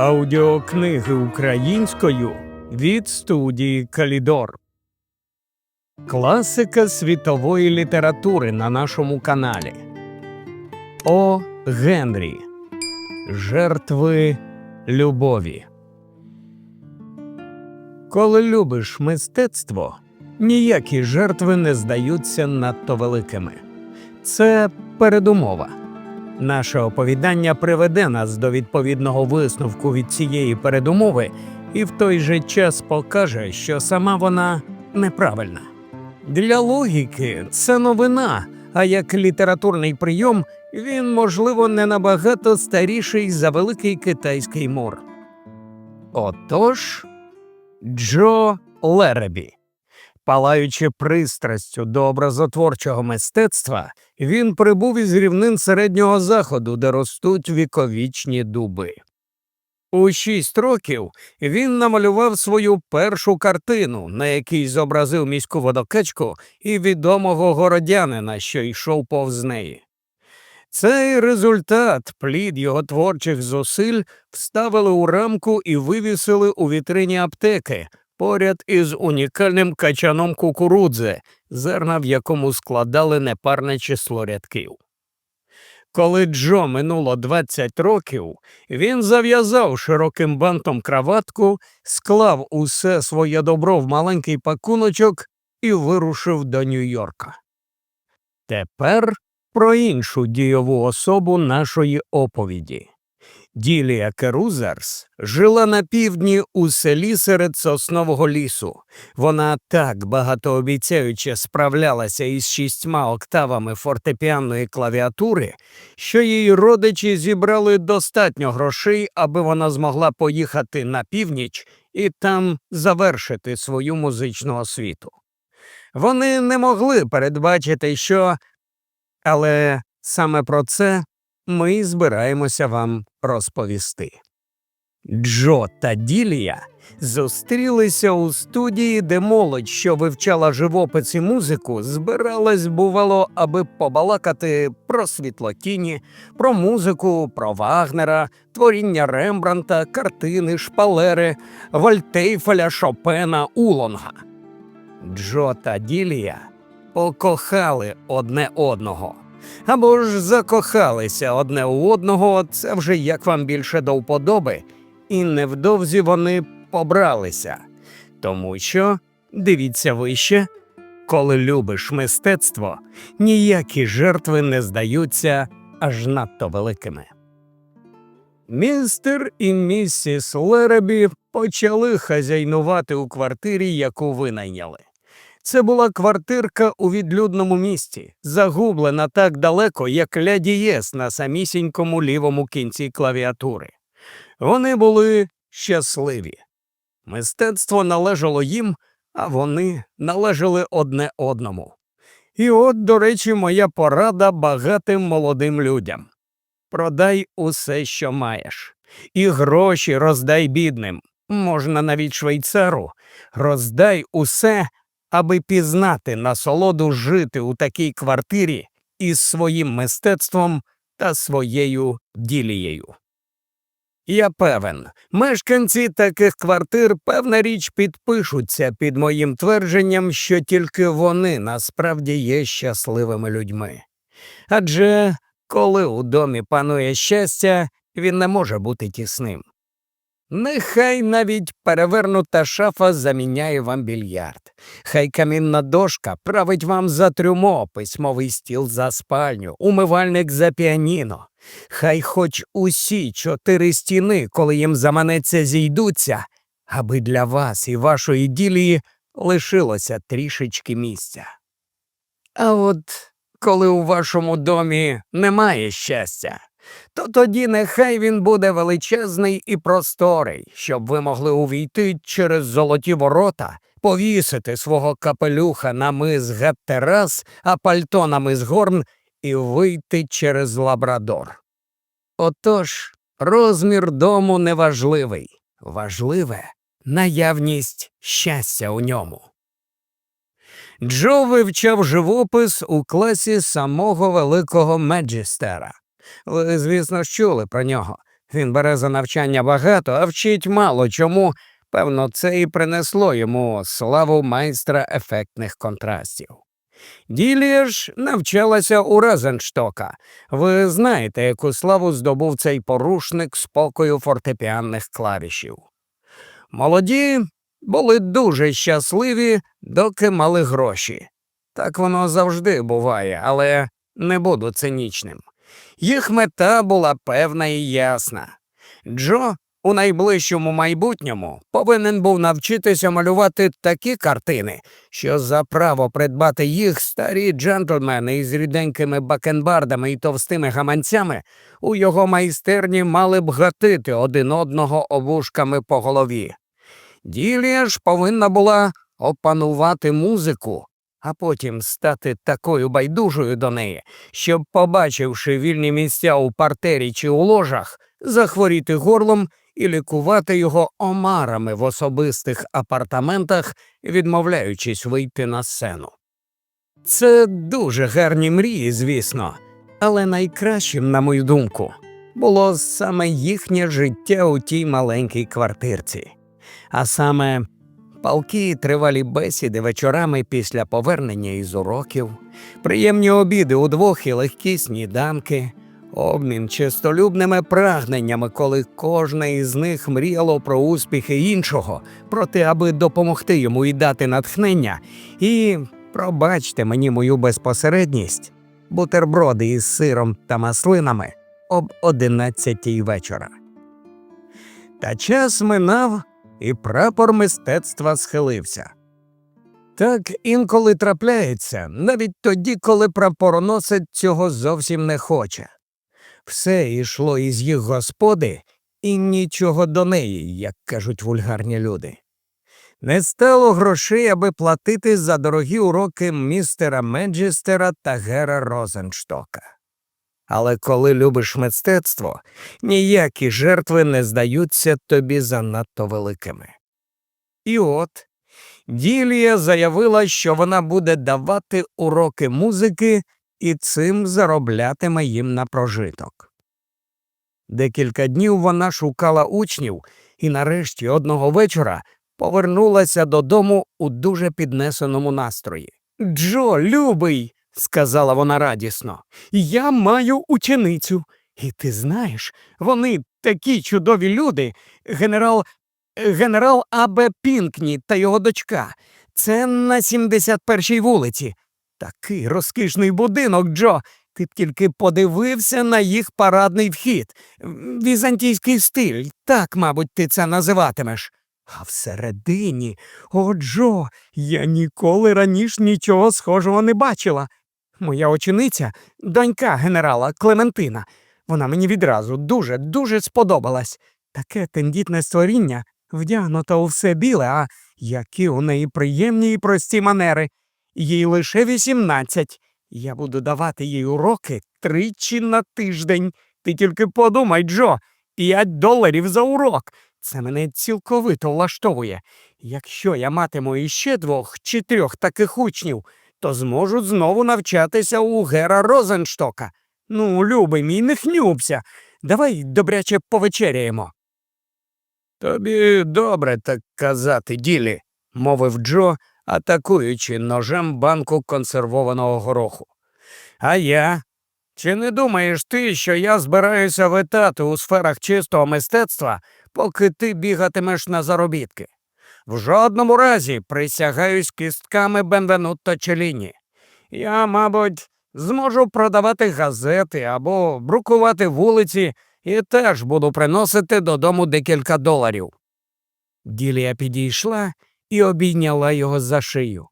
Аудіокниги українською від студії Калідор. Класика світової літератури на нашому каналі. О. Генрі. Жертви любові. Коли любиш мистецтво, ніякі жертви не здаються надто великими. Це передумова. Наше оповідання приведе нас до відповідного висновку від цієї передумови і в той же час покаже, що сама вона неправильна. Для логіки це новина, а як літературний прийом він, можливо, не набагато старіший за великий китайський мур. Отож, Джо Леребі. Палаючи пристрастю до образотворчого мистецтва, він прибув із рівнин середнього заходу, де ростуть віковічні дуби. У шість років він намалював свою першу картину, на якій зобразив міську водокачку і відомого городянина, що йшов повз неї. Цей результат, плід його творчих зусиль, вставили у рамку і вивісили у вітрині аптеки, поряд із унікальним качаном кукурудзи, зерна в якому складали непарне число рядків. Коли Джо минуло 20 років, він зав'язав широким бантом краватку, склав усе своє добро в маленький пакуночок і вирушив до Нью-Йорка. Тепер про іншу дійову особу нашої оповіді. Ділія Керузерс жила на півдні у селі серед соснового лісу. Вона так багатообіцяюче справлялася із шістьма октавами фортепіанної клавіатури, що її родичі зібрали достатньо грошей, аби вона змогла поїхати на північ і там завершити свою музичну освіту. Вони не могли передбачити, що. Але саме про це ми збираємося вам розповісти. Джо та Ділія зустрілися у студії, де молодь, що вивчала живопис і музику, збиралась, бувало, аби побалакати про світлотіні, про музику, про Вагнера, творіння Рембранта, картини, шпалери, Вальтейфеля, Шопена, Улонга. Джо та Ділія покохали одне одного. Або ж закохалися одне у одного, це вже як вам більше до вподоби, і невдовзі вони побралися. Тому що, дивіться вище, коли любиш мистецтво, ніякі жертви не здаються аж надто великими. Містер і місіс Леребі почали хазяйнувати у квартирі, яку винайняли. Це була квартирка у відлюдному місті, загублена так далеко, як ля дієс на самісінькому лівому кінці клавіатури. Вони були щасливі. Мистецтво належало їм, а вони належали одне одному. І от, до речі, моя порада багатим молодим людям. Продай усе, що маєш, і гроші роздай бідним, можна навіть швейцару, роздай усе аби пізнати насолоду жити у такій квартирі із своїм мистецтвом та своєю ділією. Я певен, мешканці таких квартир, певна річ, підпишуться під моїм твердженням, що тільки вони насправді є щасливими людьми. Адже коли у домі панує щастя, він не може бути тісним. Нехай навіть перевернута шафа заміняє вам більярд. Хай камінна дошка править вам за трюмо, письмовий стіл за спальню, умивальник за піаніно. Хай хоч усі чотири стіни, коли їм заманеться, зійдуться, аби для вас і вашої ділії лишилося трішечки місця. А от коли у вашому домі немає щастя то тоді нехай він буде величезний і просторий, щоб ви могли увійти через золоті ворота, повісити свого капелюха на мис Геттерас, а пальто на мис Горн і вийти через лабрадор. Отож, розмір дому неважливий, важливе наявність щастя у ньому. Джо вивчав живопис у класі самого великого Меджістера. Ви, звісно, чули про нього. Він бере за навчання багато, а вчить мало чому. Певно, це і принесло йому славу майстра ефектних контрастів. Ділія ж навчалася у Резенштока. Ви знаєте, яку славу здобув цей порушник спокою фортепіанних клавішів. Молоді були дуже щасливі, доки мали гроші. Так воно завжди буває, але не буду цинічним. Їх мета була певна і ясна. Джо у найближчому майбутньому повинен був навчитися малювати такі картини, що за право придбати їх старі джентльмени із ріденькими бакенбардами і товстими гаманцями у його майстерні мали б гатити один одного обушками по голові. Ділія ж повинна була опанувати музику, а потім стати такою байдужою до неї, щоб, побачивши вільні місця у партері чи у ложах, захворіти горлом і лікувати його омарами в особистих апартаментах, відмовляючись вийти на сцену. Це дуже гарні мрії, звісно, але найкращим, на мою думку, було саме їхнє життя у тій маленькій квартирці, а саме палки тривалі бесіди вечорами після повернення із уроків, приємні обіди удвох і легкі сніданки, обмін чистолюбними прагненнями, коли кожне із них мріяло про успіхи іншого, про те, аби допомогти йому і дати натхнення, і пробачте мені мою безпосередність, бутерброди із сиром та маслинами об одинадцятій вечора. Та час минав, і прапор мистецтва схилився. Так інколи трапляється, навіть тоді, коли прапороносець цього зовсім не хоче. Все йшло із їх господи, і нічого до неї, як кажуть вульгарні люди. Не стало грошей, аби платити за дорогі уроки містера Меджестера та Гера Розенштока. Але коли любиш мистецтво, ніякі жертви не здаються тобі занадто великими. І от Ділія заявила, що вона буде давати уроки музики і цим зароблятиме їм на прожиток. Декілька днів вона шукала учнів і нарешті одного вечора повернулася додому у дуже піднесеному настрої. Джо, любий, сказала вона радісно, я маю ученицю. І ти знаєш, вони такі чудові люди, генерал генерал Абе Пінкні та його дочка. Це на 71-й вулиці. Такий розкішний будинок, Джо. Ти б тільки подивився на їх парадний вхід. Візантійський стиль, так, мабуть, ти це називатимеш. А всередині, о, Джо, я ніколи раніше нічого схожого не бачила. Моя очениця, донька генерала Клементина. Вона мені відразу дуже, дуже сподобалась. Таке тендітне створіння, вдягнута у все біле, а які у неї приємні і прості манери. Їй лише вісімнадцять. Я буду давати їй уроки тричі на тиждень. Ти тільки подумай, Джо, п'ять доларів за урок. Це мене цілковито влаштовує. Якщо я матиму іще двох чи трьох таких учнів, то зможу знову навчатися у Гера Розенштока. Ну, любий мій, не хнюбся. Давай добряче повечеряємо. Тобі добре так казати, ділі, мовив Джо, атакуючи ножем банку консервованого гороху. А я? Чи не думаєш ти, що я збираюся витати у сферах чистого мистецтва, поки ти бігатимеш на заробітки? В жодному разі присягаюсь кістками Бенвенутто Челіні. Я, мабуть, зможу продавати газети або брукувати вулиці і теж буду приносити додому декілька доларів. Ділія підійшла і обійняла його за шию.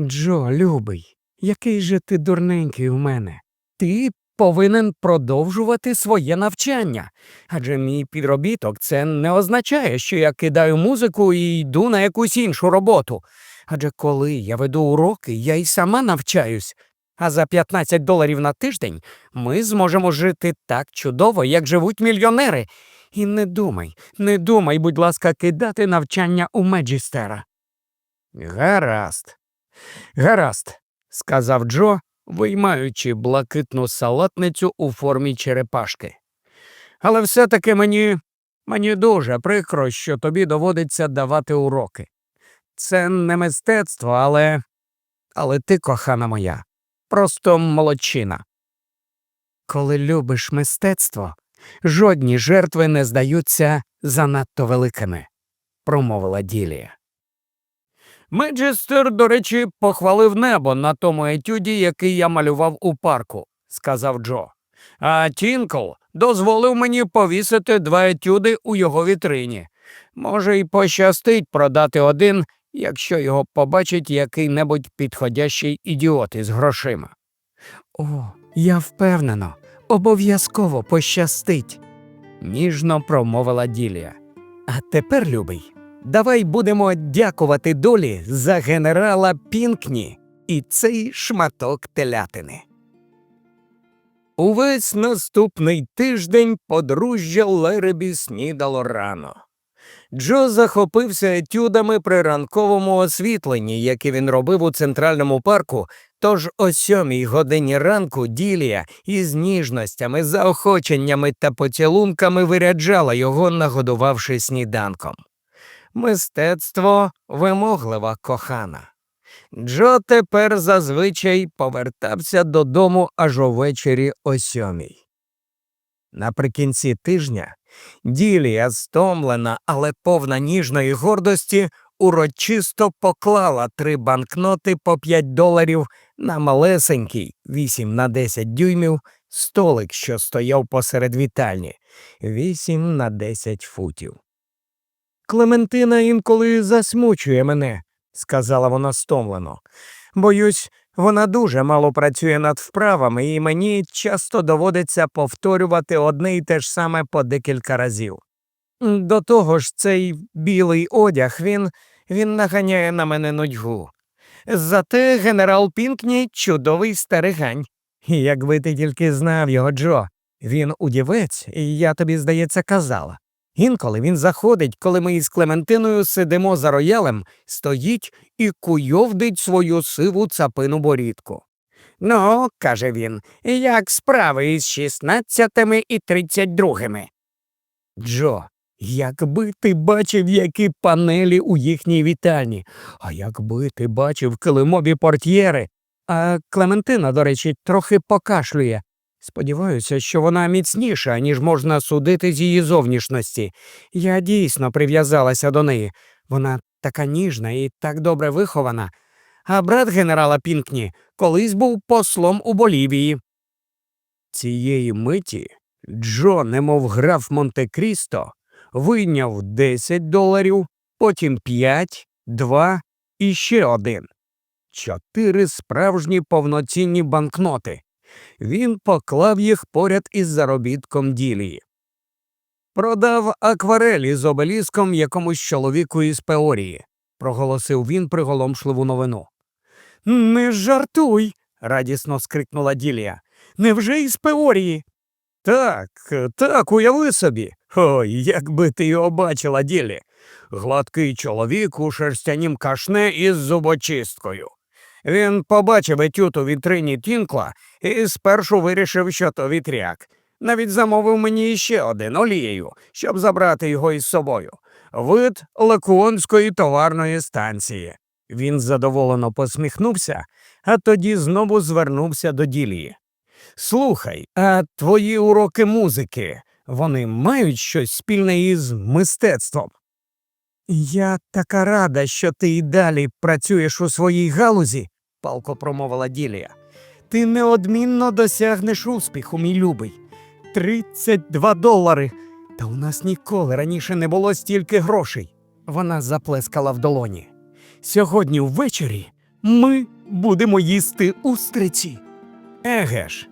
Джо, любий, який же ти дурненький у мене. Ти повинен продовжувати своє навчання. Адже мій підробіток це не означає, що я кидаю музику і йду на якусь іншу роботу. Адже коли я веду уроки, я й сама навчаюсь. А за 15 доларів на тиждень ми зможемо жити так чудово, як живуть мільйонери. І не думай, не думай, будь ласка, кидати навчання у Меджістера. Гаразд. Гаразд, сказав Джо, виймаючи блакитну салатницю у формі черепашки. Але все-таки мені, мені дуже прикро, що тобі доводиться давати уроки. Це не мистецтво, але. Але ти, кохана моя, просто молодчина. Коли любиш мистецтво, жодні жертви не здаються занадто великими, промовила Ділія. Меджестер, до речі, похвалив небо на тому етюді, який я малював у парку, сказав Джо. А Тінкл дозволив мені повісити два етюди у його вітрині. Може, й пощастить продати один, якщо його побачить який-небудь підходящий ідіот із грошима. О, я впевнено, обов'язково пощастить, ніжно промовила Ділія. А тепер, любий, давай будемо дякувати долі за генерала Пінкні і цей шматок телятини. Увесь наступний тиждень подружжя Леребі снідало рано. Джо захопився етюдами при ранковому освітленні, яке він робив у центральному парку, тож о сьомій годині ранку Ділія із ніжностями, заохоченнями та поцілунками виряджала його, нагодувавши сніданком. Мистецтво вимоглива кохана. Джо тепер зазвичай повертався додому аж увечері о сьомій. Наприкінці тижня Ділія, стомлена, але повна ніжної гордості, урочисто поклала три банкноти по 5 доларів на малесенький 8 на 10 дюймів столик, що стояв посеред вітальні 8 на 10 футів. Клементина інколи засмучує мене, сказала вона стомлено. Боюсь, вона дуже мало працює над вправами, і мені часто доводиться повторювати одне й те ж саме по декілька разів. До того ж, цей білий одяг він, він наганяє на мене нудьгу. Зате генерал Пінкні чудовий старигань. Якби ти тільки знав його, Джо, він удівець, і я тобі, здається, казала. Інколи він заходить, коли ми із Клементиною сидимо за роялем, стоїть і куйовдить свою сиву цапину борідку. Ну, каже він, як справи із шістнадцятими і тридцять другими. Джо, якби ти бачив, які панелі у їхній вітальні, а якби ти бачив килимові портьєри, а Клементина, до речі, трохи покашлює. Сподіваюся, що вона міцніша, ніж можна судити з її зовнішності. Я дійсно прив'язалася до неї. Вона така ніжна і так добре вихована. А брат генерала Пінкні колись був послом у Болівії. Цієї миті Джо, немов граф Монте Крісто, вийняв 10 доларів, потім 5, 2 і ще один. Чотири справжні повноцінні банкноти. Він поклав їх поряд із заробітком ділії. Продав акварелі з обеліском якомусь чоловіку із Пеорії, проголосив він приголомшливу новину. Не жартуй. радісно скрикнула Ділія. Невже із Пеорії? Так, так, уяви собі. Ой, якби ти його бачила, Ділі. Гладкий чоловік у шерстянім кашне із зубочисткою. Він побачив етюд у вітрині Тінкла і спершу вирішив, що то вітряк. Навіть замовив мені іще один олією, щоб забрати його із собою. Вид Лекуонської товарної станції. Він задоволено посміхнувся, а тоді знову звернувся до ділії. Слухай, а твої уроки музики, вони мають щось спільне із мистецтвом? Я така рада, що ти і далі працюєш у своїй галузі, палко промовила Ділія. Ти неодмінно досягнеш успіху, мій любий. Тридцять два долари. Та у нас ніколи раніше не було стільки грошей. Вона заплескала в долоні. Сьогодні ввечері ми будемо їсти устриці. Еге ж,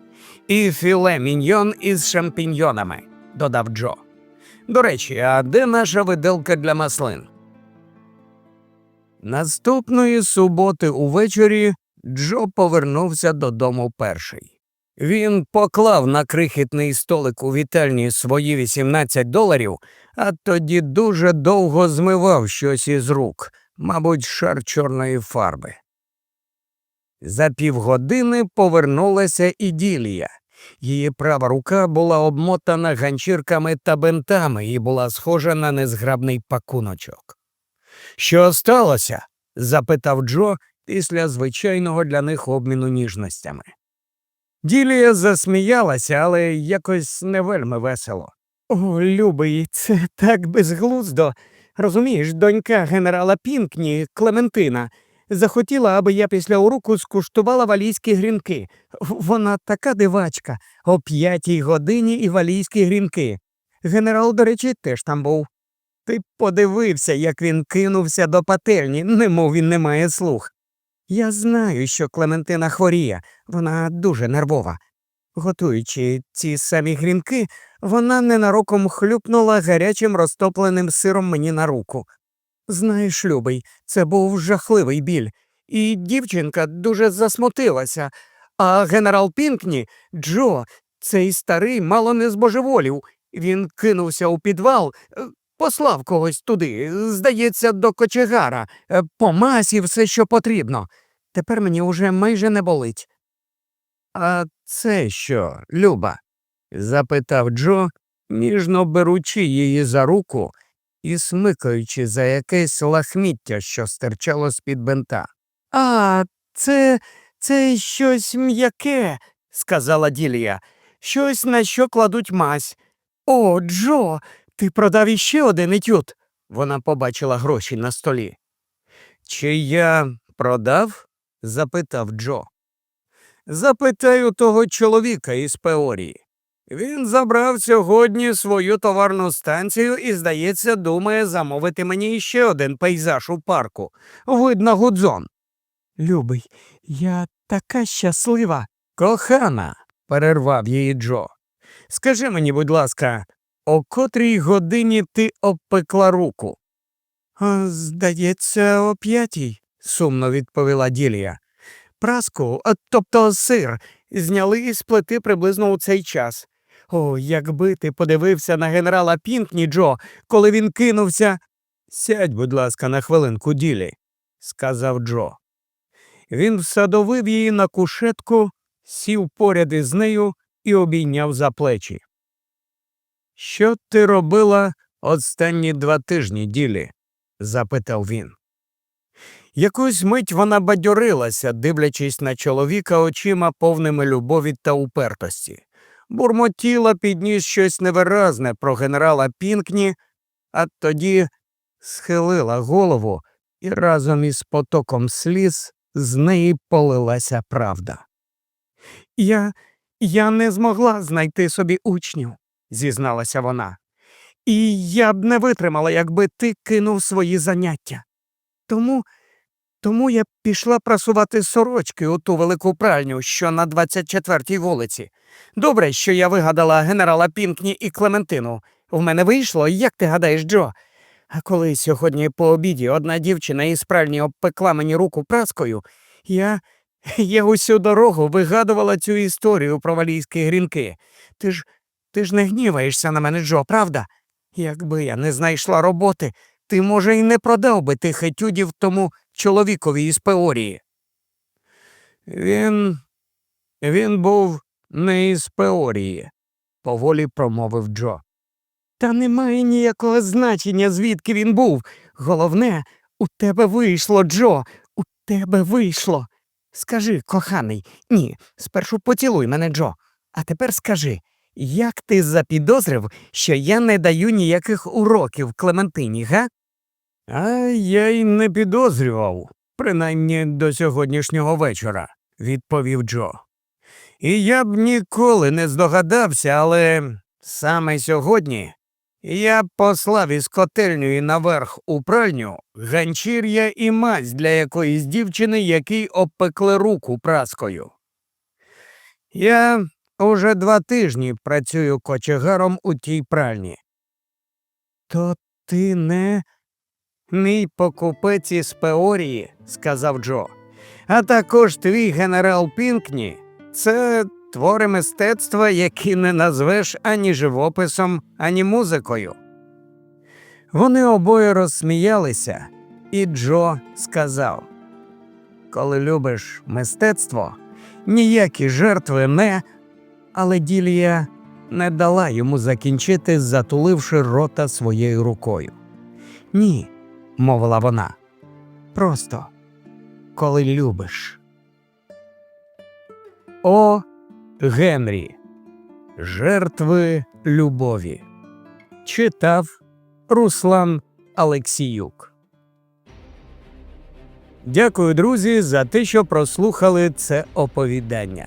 і філе міньйон із шампіньйонами, додав Джо. До речі, а де наша виделка для маслин? Наступної суботи увечері Джо повернувся додому перший. Він поклав на крихітний столик у вітальні свої 18 доларів, а тоді дуже довго змивав щось із рук, мабуть, шар чорної фарби. За півгодини повернулася і Ділія, Її права рука була обмотана ганчірками та бинтами і була схожа на незграбний пакуночок. Що сталося? запитав Джо після звичайного для них обміну ніжностями. Ділія засміялася, але якось не вельми весело. О, любий, це так безглуздо. Розумієш, донька генерала Пінкні, Клементина, захотіла, аби я після уроку скуштувала валійські грінки. Вона така дивачка, о п'ятій годині і валійські грінки. Генерал, до речі, теж там був. Ти подивився, як він кинувся до пательні, немов він не має слух. Я знаю, що Клементина хворіє, вона дуже нервова. Готуючи ці самі грінки, вона ненароком хлюпнула гарячим розтопленим сиром мені на руку. Знаєш, любий, це був жахливий біль, і дівчинка дуже засмутилася. А генерал Пінкні, Джо, цей старий мало не збожеволів. Він кинувся у підвал, е, послав когось туди, здається, до кочегара, е, по масі все, що потрібно. Тепер мені уже майже не болить. А це що, Люба? запитав Джо, ніжно беручи її за руку і смикаючи за якесь лахміття, що стирчало з-під бента. А, це це щось м'яке, сказала Ділія, щось на що кладуть мазь. О, Джо, ти продав іще один етюд. Вона побачила гроші на столі. Чи я продав? запитав Джо. Запитаю того чоловіка із Пеорії. Він забрав сьогодні свою товарну станцію і, здається, думає замовити мені ще один пейзаж у парку. Видно гудзон. Любий, я така щаслива. Кохана, перервав її Джо. Скажи мені, будь ласка, о котрій годині ти обпекла руку? Здається, о п'ятій, сумно відповіла Ділія. Праску, тобто сир, зняли із плити приблизно у цей час. О, якби ти подивився на генерала Пінкні, Джо, коли він кинувся. Сядь, будь ласка, на хвилинку ділі, сказав Джо. Він всадовив її на кушетку, сів поряд із нею і обійняв за плечі. Що ти робила останні два тижні, ділі? запитав він. Якусь мить вона бадьорилася, дивлячись на чоловіка очима повними любові та упертості. Бурмотіла підніс щось невиразне про генерала Пінкні, а тоді схилила голову, і разом із потоком сліз з неї полилася правда. Я я не змогла знайти собі учнів, зізналася вона. І я б не витримала, якби ти кинув свої заняття. Тому тому я пішла прасувати сорочки у ту велику пральню, що на 24-й вулиці. Добре, що я вигадала генерала Пінкні і Клементину. В мене вийшло, як ти гадаєш, Джо? А коли сьогодні по обіді одна дівчина із пральні обпекла мені руку праскою, я я усю дорогу вигадувала цю історію про валійські грінки. Ти ж ти ж не гніваєшся на мене, Джо, правда? Якби я не знайшла роботи, ти, може, і не продав би тих етюдів тому чоловікові із Пеорії. Він він був не із Пеорії, поволі промовив Джо. Та немає ніякого значення, звідки він був. Головне, у тебе вийшло, Джо, у тебе вийшло. Скажи, коханий, ні, спершу поцілуй мене, Джо. А тепер скажи, як ти запідозрив, що я не даю ніяких уроків Клементині, га? А я й не підозрював, принаймні до сьогоднішнього вечора, відповів Джо. І я б ніколи не здогадався, але саме сьогодні я послав із котельню наверх у пральню ганчір'я і мазь для якоїсь дівчини, який обпекли руку праскою. Я уже два тижні працюю кочегаром у тій пральні. То ти не Мій покупець із Пеорії, сказав Джо, а також твій генерал Пінкні це твори мистецтва, які не назвеш ані живописом, ані музикою. Вони обоє розсміялися, і Джо сказав Коли любиш мистецтво, ніякі жертви не. Але Ділія не дала йому закінчити, затуливши рота своєю рукою. Ні, мовила вона. Просто коли любиш. О Генрі. Жертви любові. Читав Руслан Алексіюк. Дякую, друзі, за те, що прослухали це оповідання.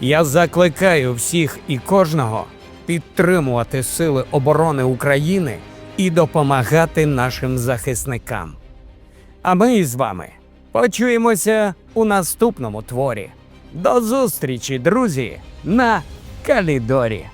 я закликаю всіх і кожного підтримувати Сили оборони України і допомагати нашим захисникам. А ми з вами почуємося у наступному творі. До зустрічі, друзі, на Калідорі.